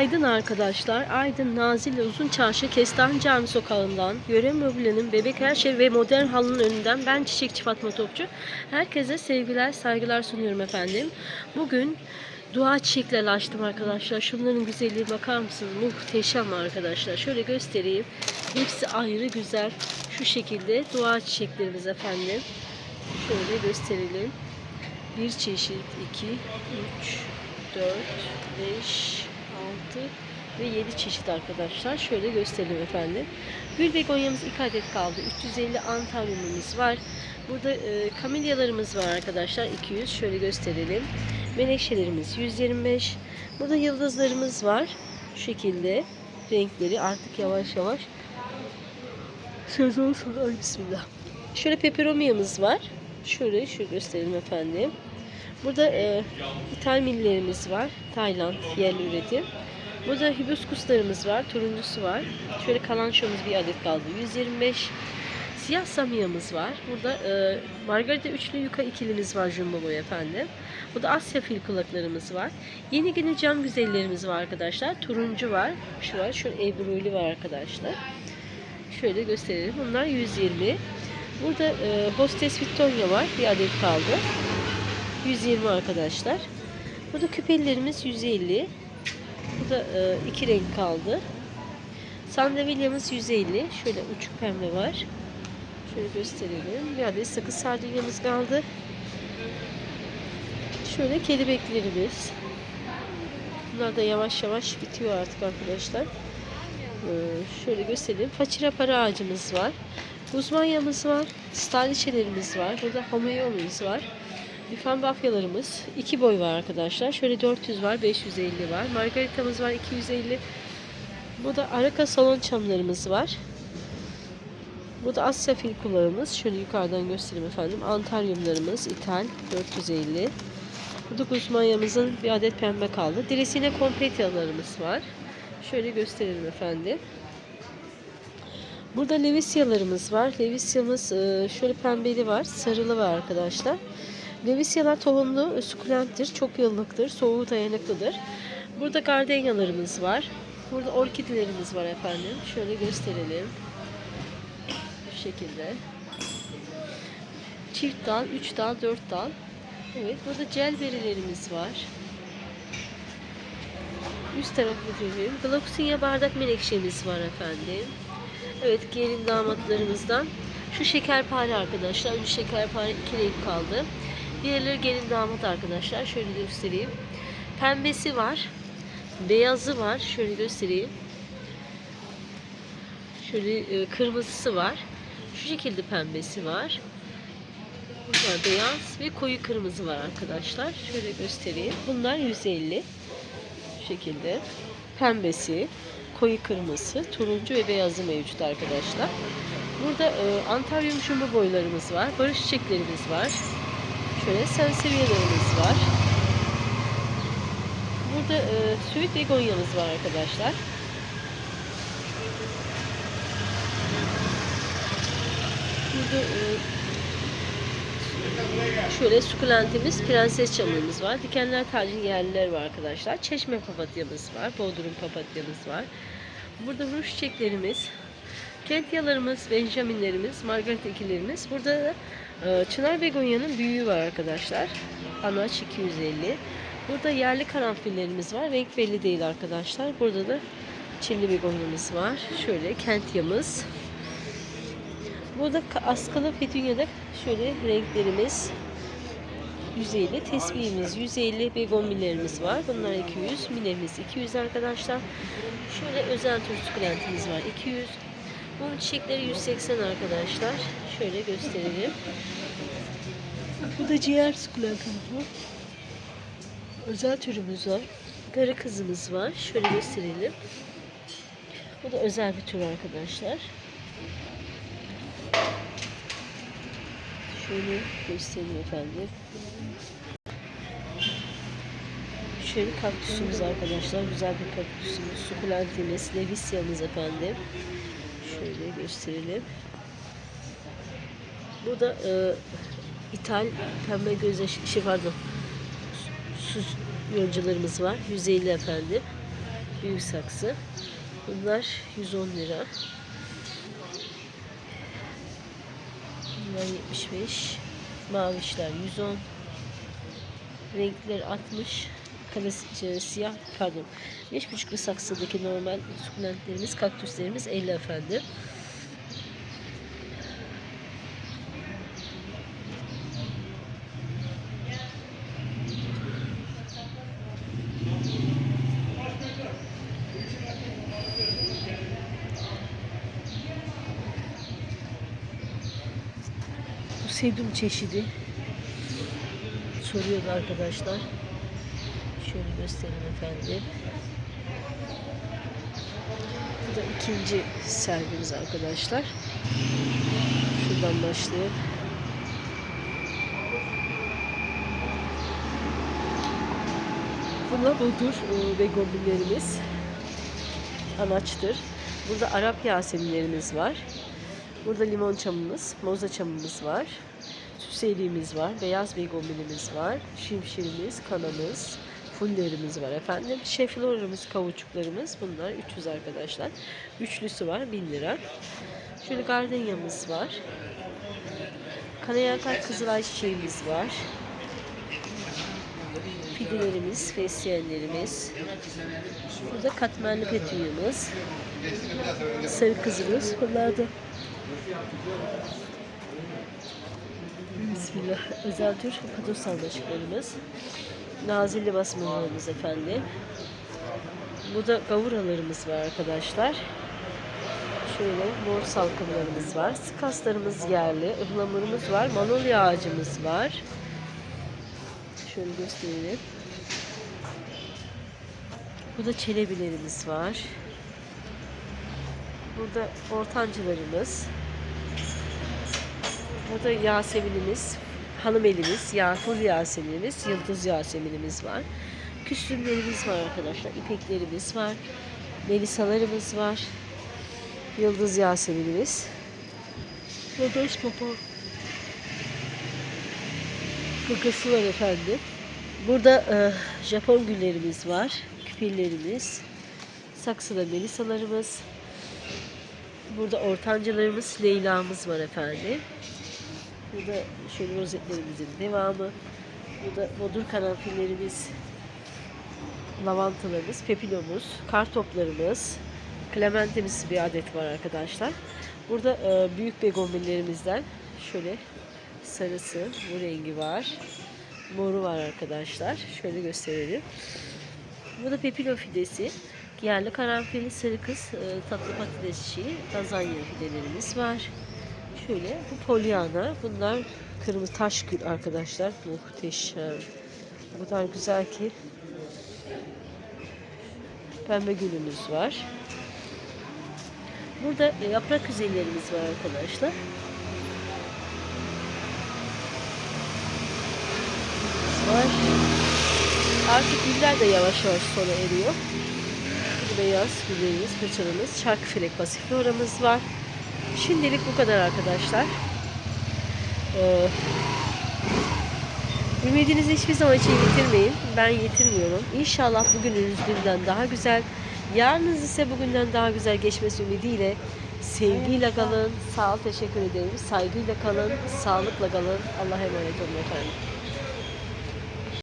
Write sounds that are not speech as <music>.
Aydın arkadaşlar. Aydın Nazilli Uzun Çarşı Kestane Cami sokağından Yöre Möble'nin Bebek Her Şey ve Modern Halının önünden ben Çiçekçi Fatma Topçu. Herkese sevgiler, saygılar sunuyorum efendim. Bugün dua çiçeklerle açtım arkadaşlar. Şunların güzelliği bakar mısınız? Muhteşem arkadaşlar. Şöyle göstereyim. Hepsi ayrı güzel. Şu şekilde dua çiçeklerimiz efendim. Şöyle gösterelim. Bir çeşit, iki, üç, 4, 5, 6 ve 7 çeşit arkadaşlar. Şöyle gösterelim efendim. Gül begonyamız 2 adet kaldı. 350 antaryumumuz var. Burada e, kamelyalarımız var arkadaşlar. 200. Şöyle gösterelim. Menekşelerimiz 125. Burada yıldızlarımız var. Şu şekilde renkleri artık yavaş yavaş <laughs> sezon sonu ay bismillah. Şöyle peperomiyamız var. Şöyle şu gösterelim efendim. Burada e, ithal var. Tayland yerli üretim. Burada hibiskuslarımız var. Turuncusu var. Şöyle kalançomuz bir adet kaldı. 125. Siyah samiyamız var. Burada e, margarita üçlü yuka ikilimiz var jumbo boy efendim. Burada Asya fil kulaklarımız var. Yeni gene cam güzellerimiz var arkadaşlar. Turuncu var. Şu var. Şöyle ebruli var arkadaşlar. Şöyle gösterelim. Bunlar 120. Burada e, Hostes Victoria var. Bir adet kaldı. 120 arkadaşlar. Burada küpelilerimiz 150. Burada e, iki renk kaldı. Sandalyamız 150. Şöyle uçuk pembe var. Şöyle gösterelim. Bir adet sakız sardunyamız kaldı. Şöyle kelebeklerimiz. Bunlar da yavaş yavaş bitiyor artık arkadaşlar. Ee, şöyle göstereyim. Façira para ağacımız var. Uzmanyamız var. Staliçelerimiz var. Burada homoyomuz var. Lüfen bafyalarımız. iki boy var arkadaşlar. Şöyle 400 var, 550 var. Margaritamız var, 250. Burada araka salon çamlarımız var. Bu da Asya fil kulağımız. Şöyle yukarıdan göstereyim efendim. Antaryumlarımız ithal 450. Burada Guzmanya'mızın bir adet pembe kaldı. Diresine kompletyalarımız var. Şöyle gösterelim efendim. Burada Levisyalarımız var. Levisyamız e, şöyle pembeli var, sarılı var arkadaşlar. Levisyalar tohumlu, sukulenttir, çok yıllıktır, soğuğu dayanıklıdır. Burada gardenyalarımız var. Burada orkidelerimiz var efendim. Şöyle gösterelim. Bu şekilde. Çift dal, 3 dal, 4 dal. Evet, burada celberilerimiz var. Üst tarafı görüyorum. Gloxinia bardak menekşemiz var efendim. Evet, gelin damatlarımızdan. Şu şekerpare arkadaşlar. Bu şekerpare iki kaldı. Diğerleri gelin damat arkadaşlar. Şöyle göstereyim. Pembesi var. Beyazı var. Şöyle göstereyim. Şöyle e, kırmızısı var. Şu şekilde pembesi var. Burada beyaz ve koyu kırmızı var arkadaşlar. Şöyle göstereyim. Bunlar 150. Şu şekilde. Pembesi, koyu kırmızısı, turuncu ve beyazı mevcut arkadaşlar. Burada e, antaryum jumbo boylarımız var. Barış çiçeklerimiz var. Şöyle senseviyelerimiz var. Burada e, süit begonyamız var arkadaşlar. Burada e, şöyle sukulentimiz, prenses çamurumuz var. Dikenler tacın yerliler var arkadaşlar. Çeşme papatyamız var. Bodrum papatyamız var. Burada ruj çiçeklerimiz, kentyalarımız, benjaminlerimiz, margarita ikilerimiz. Burada da çınar begonya'nın büyüğü var arkadaşlar. Anaç 250. Burada yerli karanfillerimiz var. Renk belli değil arkadaşlar. Burada da çilli begonyamız var. Şöyle kentyamız. Burada askılı petunyada şöyle renklerimiz 150, tesbihimiz 150, begonvillerimiz var. Bunlar 200, minemiz 200 arkadaşlar. Şöyle özel tür var 200. Mum çiçekleri 180 arkadaşlar. Şöyle gösterelim. Bu da ciğer sukulentimiz var. Özel türümüz var. Garı kızımız var. Şöyle gösterelim. Bu da özel bir tür arkadaşlar. Şöyle göstereyim efendim. Şöyle kaktüsümüz arkadaşlar. Güzel bir kaktüsümüz. Sukulentimiz, levisyamız efendim. Şöyle gösterelim. Bu da e, ithal pembe göz yaşı- şey pardon. Sus yoncalarımız var. 150 efendim. Büyük saksı. Bunlar 110 lira. Bunlar 75. Mavişler 110. Renkler 60. Klasik e, siyah pardon. 5,5'lu saksıdaki normal sukulentlerimiz, kaktüslerimiz 50 efendim. Bu sedum çeşidi. Soruyordu arkadaşlar. Göstereyim efendim. Bu da ikinci sergimiz arkadaşlar. Şuradan başlayıp Bunlar budur e, ve goblinlerimiz. Anaçtır. Burada Arap yaseminlerimiz var. Burada limon çamımız, moza çamımız var. Süseliğimiz var, beyaz begominimiz var, şimşirimiz, kanamız, fullerimiz var efendim. Şeflorumuz, kavuçuklarımız bunlar 300 arkadaşlar. Üçlüsü var 1000 lira. Şöyle gardenyamız var. Kanayakar kızılay çiçeğimiz var. Fidelerimiz, fesleğenlerimiz. Burada katmerli petunyamız. Sarı kızımız. Bunlar da Bismillah. Özel tür patos sarmaşıklarımız. Nazilli basmalarımız efendim. Burada gavuralarımız var arkadaşlar. Şöyle mor salkımlarımız var. Skaslarımız yerli. ıhlamurumuz var. Manolya ağacımız var. Şöyle gösterelim. Burada çelebilerimiz var. Burada ortancılarımız. Burada Yasemin'imiz, hanım elimiz, ya, full Yasemin'imiz, yıldız Yasemin'imiz var. Küstümlerimiz var arkadaşlar, ipeklerimiz var. Melisalarımız var. Yıldız Yasemin'imiz. Beş popo. Kakası var efendim. Burada e, Japon güllerimiz var. Küpillerimiz. Saksıda melisalarımız. Burada ortancılarımız, Leyla'mız var efendim. Burada şöyle rozetlerimizin devamı. Burada bodur karanfillerimiz, lavantalarımız, pepilomuz, kartoplarımız, klementimiz bir adet var arkadaşlar. Burada e, büyük begonvillerimizden şöyle sarısı, bu rengi var. Moru var arkadaşlar. Şöyle gösterelim. Bu da pepino fidesi. Yerli karanfilli sarı kız, e, tatlı patates çiğ, lazanya fidelerimiz var. Şöyle bu polyana. Bunlar kırmızı taş gül arkadaşlar. Muhteşem. O kadar güzel ki. Pembe gülümüz var. Burada yaprak güzellerimiz var arkadaşlar. Var. Artık güller de yavaş yavaş sona eriyor. Bu beyaz güzelimiz, fırçalarımız, çark felek pasifloramız var. Şimdilik bu kadar arkadaşlar. Ee, ümidinizi hiçbir zaman için yitirmeyin. Ben yitirmiyorum. İnşallah bugününüz günden daha güzel. Yarınız ise bugünden daha güzel geçmesi ümidiyle sevgiyle kalın. Sağ ol, teşekkür ederim. Saygıyla kalın, sağlıkla kalın. Allah'a emanet olun efendim.